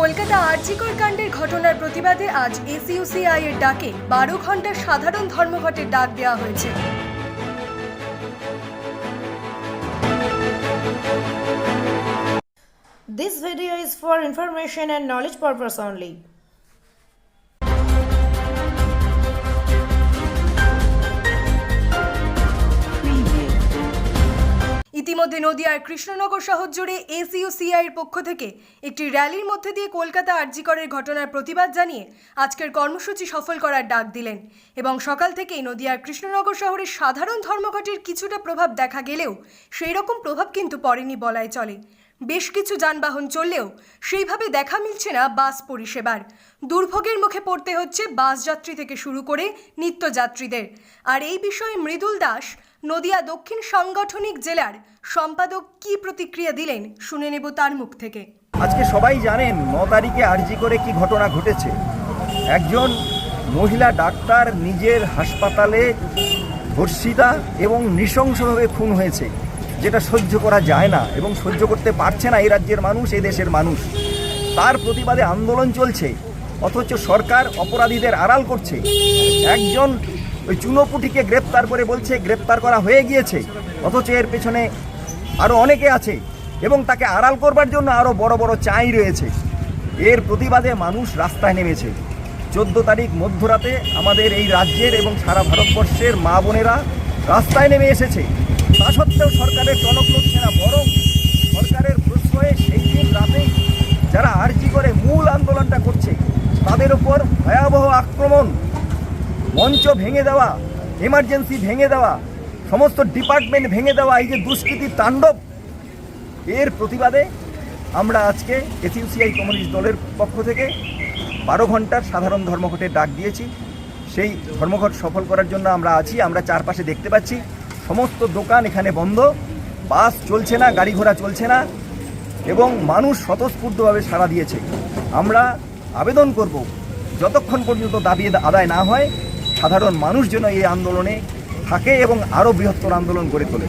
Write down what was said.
কলকাতা আর্জিকর কাণ্ডের ঘটনার প্রতিবাদে আজ এসইউসিআই এর ডাকে বারো ঘণ্টার সাধারণ ধর্মঘটের ডাক দেওয়া হয়েছে This video is for information and knowledge purpose only. ইতিমধ্যে নদিয়ার কৃষ্ণনগর শহর জুড়ে এসইউসিআই এর পক্ষ থেকে একটি র্যালির মধ্যে দিয়ে কলকাতা আর্জিকরের ঘটনার প্রতিবাদ জানিয়ে আজকের কর্মসূচি সফল করার ডাক দিলেন। এবং সকাল থেকেই নদিয়ার কৃষ্ণনগর শহরের সাধারণ ধর্মঘটের কিছুটা প্রভাব দেখা গেলেও সেই রকম প্রভাব কিন্তু পড়েনি বলাই চলে। বেশ কিছু যানবাহন চললেও সেইভাবে দেখা মিলছে না বাস পরিষেবার। দুর্ভোগের মুখে পড়তে হচ্ছে বাস যাত্রী থেকে শুরু করে নিত্যযাত্রীদের। আর এই বিষয়ে মৃদুল দাস নদিয়া দক্ষিণ সাংগঠনিক জেলার সম্পাদক কি প্রতিক্রিয়া দিলেন শুনে নেব তার মুখ থেকে। আজকে সবাই জানেন ন তারিখে আরজি করে কি ঘটনা ঘটেছে। একজন মহিলা ডাক্তার নিজের হাসপাতালে ধর্ষিতা এবং নৃশংসভাবে খুন হয়েছে, যেটা সহ্য করা যায় না এবং সহ্য করতে পারছে না এই রাজ্যের মানুষ, এই দেশের মানুষ। তার প্রতিবাদে আন্দোলন চলছে, অথচ সরকার অপরাধীদের আড়াল করছে। একজন ওই চুনোপুটিকে গ্রেপ্তার করে বলছে, গ্রেপ্তার করা হয়ে গিয়েছে। অথচ এর পেছনে আরও অনেকে আছে এবং তাকে আড়াল করবার জন্য আরও বড় বড় চাই রয়েছে। এর প্রতিবাদে মানুষ রাস্তায় নেমেছে। চোদ্দ তারিখ মধ্যরাতে আমাদের এই রাজ্যের এবং সারা ভারতবর্ষের মা বোনেরা রাস্তায় নেমে এসেছে। তা সত্ত্বেও সরকারের টনক নড়ছে না, বরং সরকারের প্রশ্রয়ে সেই দিন রাতে যারা আর্জি করে মূল আন্দোলনটা করছে, তাদের উপর ভয়াবহ আক্রমণ মঞ্চ ভেঙে দেওয়া এমার্জেন্সি ভেঙে দেওয়া, সমস্ত ডিপার্টমেন্ট ভেঙে দেওয়া, এই যে দুষ্কৃতির তাণ্ডব, এর প্রতিবাদে আমরা আজকে এসইউসিআই কমিউনিস্ট দলের পক্ষ থেকে বারো ঘণ্টার সাধারণ ধর্মঘটের ডাক দিয়েছি। সেই ধর্মঘট সফল করার জন্য আমরা আছি, আমরা চারপাশে দেখতে পাচ্ছি। সমস্ত দোকান এখানে বন্ধ, বাস চলছে না, গাড়ি ঘোড়া চলছে না, এবং মানুষ স্বতঃস্ফূর্তভাবে সাড়া দিয়েছে। আমরা আবেদন করব, যতক্ষণ পর্যন্ত দাবি আদায় না হয় সাধারণ মানুষ যেন এই আন্দোলনে থাকে এবং আরও বৃহত্তর আন্দোলন গড়ে তোলে।